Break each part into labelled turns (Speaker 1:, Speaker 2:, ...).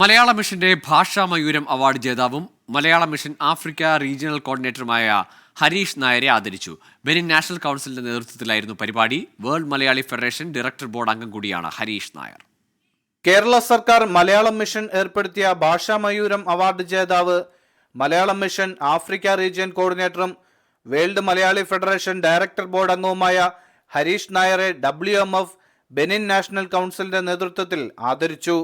Speaker 1: മലയാള മിഷന്റെ ഭാഷാ മയൂരം അവാർഡ് ജേതാവും മലയാള മിഷൻ ആഫ്രിക്ക റീജിയണൽ കോർഡിനേറ്ററുമായ ഹരീഷ് നായരെ ആദരിച്ചു. ബെനിൻ നാഷണൽ കൗൺസിലിന്റെ നേതൃത്വത്തിലായിരുന്നു പരിപാടി. World Malayali federation director board അംഗം കൂടിയാണ് ഹരീഷ് നായർ.
Speaker 2: കേരള സർക്കാർ മലയാളം മിഷൻ ഏർപ്പെടുത്തിയ ഭാഷാ മയൂരം അവാർഡ് ജേതാവ് Malayalam mission Africa region കോർഡിനേറ്ററും world Malayali federation director board അംഗവുമായ ഹരീഷ് നായരെ W M F Benin national കൗൺസിലിന്റെ നേതൃത്വത്തിൽ ആദരിച്ചു.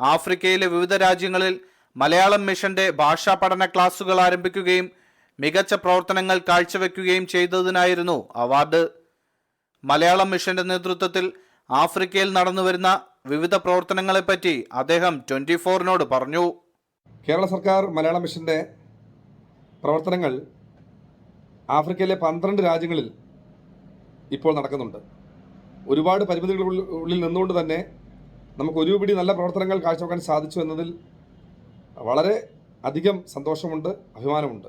Speaker 2: ആഫ്രിക്കയിലെ വിവിധ രാജ്യങ്ങളിൽ മലയാളം മിഷന്റെ ഭാഷാ പഠന ക്ലാസുകൾ ആരംഭിക്കുകയും മികച്ച പ്രവർത്തനങ്ങൾ കാഴ്ചവെക്കുകയും ചെയ്തതിനായിരുന്നു അവാർഡ്. മലയാളം മിഷന്റെ നേതൃത്വത്തിൽ ആഫ്രിക്കയിൽ നടന്നുവരുന്ന വിവിധ പ്രവർത്തനങ്ങളെപ്പറ്റി അദ്ദേഹം ട്വന്റി ഫോറിനോട് പറഞ്ഞു.
Speaker 3: കേരള സർക്കാർ മലയാള മിഷന്റെ പ്രവർത്തനങ്ങൾ ആഫ്രിക്കയിലെ പന്ത്രണ്ട് രാജ്യങ്ങളിൽ ഇപ്പോൾ നടക്കുന്നുണ്ട്. ഒരുപാട് പരിമിതികളുള്ളിൽ നിന്നുകൊണ്ട് തന്നെ നമുക്ക് ഒരുപിടി നല്ല പ്രവർത്തനങ്ങൾ കാഴ്ചവെക്കാൻ സാധിച്ചു എന്നതിൽ വളരെ അധികം സന്തോഷമുണ്ട് അഭിമാനമുണ്ട്.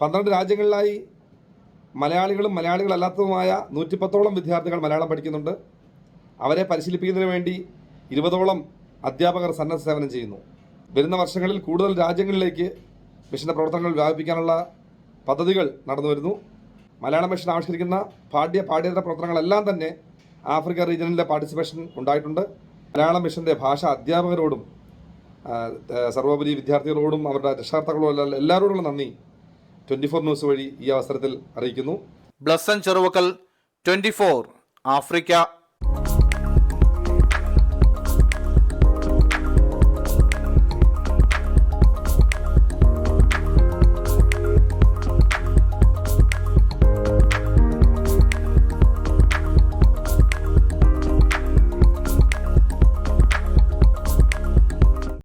Speaker 3: പന്ത്രണ്ട് രാജ്യങ്ങളിലായി മലയാളികളും മലയാളികളല്ലാത്തതുമായ നൂറ്റിപ്പത്തോളം വിദ്യാർത്ഥികൾ മലയാളം പഠിക്കുന്നുണ്ട്. അവരെ പരിശീലിപ്പിക്കുന്നതിന് വേണ്ടി ഇരുപതോളം അധ്യാപകർ സന്നദ്ധ സേവനം ചെയ്യുന്നു. വരുന്ന വർഷങ്ങളിൽ കൂടുതൽ രാജ്യങ്ങളിലേക്ക് മിഷന്റെ പ്രവർത്തനങ്ങൾ വ്യാപിപ്പിക്കാനുള്ള പദ്ധതികൾ നടന്നു വരുന്നു മലയാള മിഷൻ ആവിഷ്കരിക്കുന്ന പാഠ്യ പാഠ്യേതര പ്രവർത്തനങ്ങളെല്ലാം തന്നെ ആഫ്രിക്ക റീജിയനിലെ പാർട്ടിസിപ്പേഷൻ ഉണ്ടായിട്ടുണ്ട്. മലയാളം മിഷന്റെ ഭാഷ അധ്യാപകരോടും സർവോപരി വിദ്യാർത്ഥികളോടും അവരുടെ എല്ലാ- എല്ലാവരോടുള്ള നന്ദി ട്വന്റി ഫോർ ന്യൂസ് വഴി ഈ അവസരത്തിൽ അറിയിക്കുന്നു.
Speaker 2: Blessan Cheruvakkal twenty four Africa.